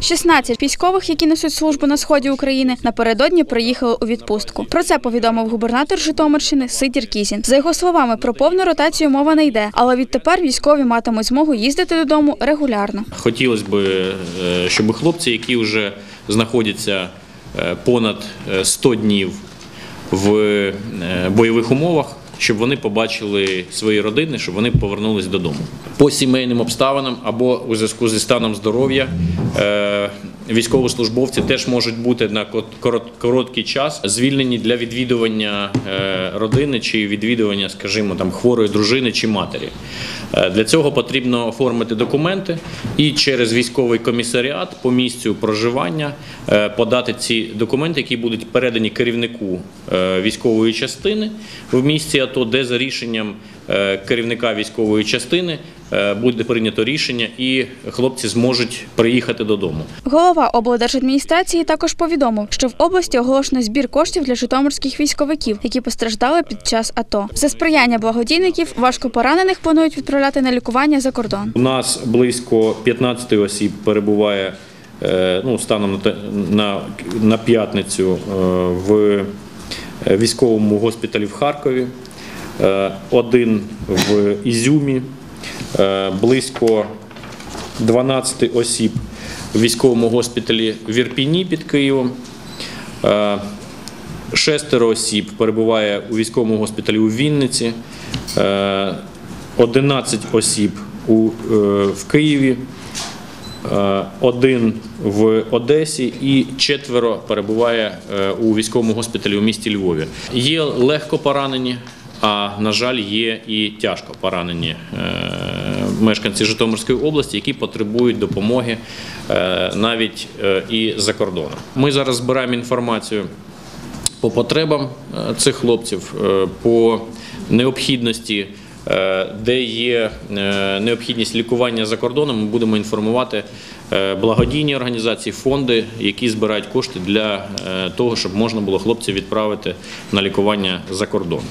16 військових, які несуть службу на сході України, напередодні приїхали у відпустку. Про це повідомив губернатор Житомирщини Сидір Кізін. За його словами, про повну ротацію мова не йде, але відтепер військові матимуть змогу їздити додому регулярно. Хотілося б, е, щоб хлопці, які вже знаходяться е, понад е, 100 днів в е, бойових умовах, щоб вони побачили свої родини, щоб вони повернулись додому. По сімейним обставинам або у зв'язку зі станом здоров'я е, військовослужбовці теж можуть бути на короткий час звільнені для відвідування е, родини чи відвідування, скажімо, там хворої дружини чи матері. Е, Для цього потрібно оформити документи і через військовий комісаріат по місцю проживання е, подати ці документи, які будуть передані керівнику е, військової частини в місті АТО, де за рішенням е, керівника військової частини е, буде прийнято рішення, і хлопці зможуть приїхати додому. Голова облдержадміністрації також повідомив, що в області оголошено збір коштів для житомирських військовиків, які постраждали під час АТО. За сприяння благодійників важкопоранених планують відправляти на лікування за кордон. У нас близько 15 осіб перебуває е, ну, станом на на, на п'ятницю е, в військовому госпіталі в Харкові, е, один в Ізюмі, е, близько 12 осіб в військовому госпіталі в Ірпіні під Києвом. Е, Шестеро осіб перебуває у військовому госпіталі у Вінниці, е, 11 осіб у, е, в Києві, е, один в Одесі і четверо перебуває е, у військовому госпіталі у місті Львові. Є легко поранені, а на жаль, є і тяжко поранені е, мешканці Житомирської області, які потребують допомоги е, навіть е, і за кордоном. Ми зараз збираємо інформацію по потребам е, цих хлопців, по необхідності, де є необхідність лікування за кордоном, ми будемо інформувати благодійні організації, фонди, які збирають кошти для того, щоб можна було хлопців відправити на лікування за кордон.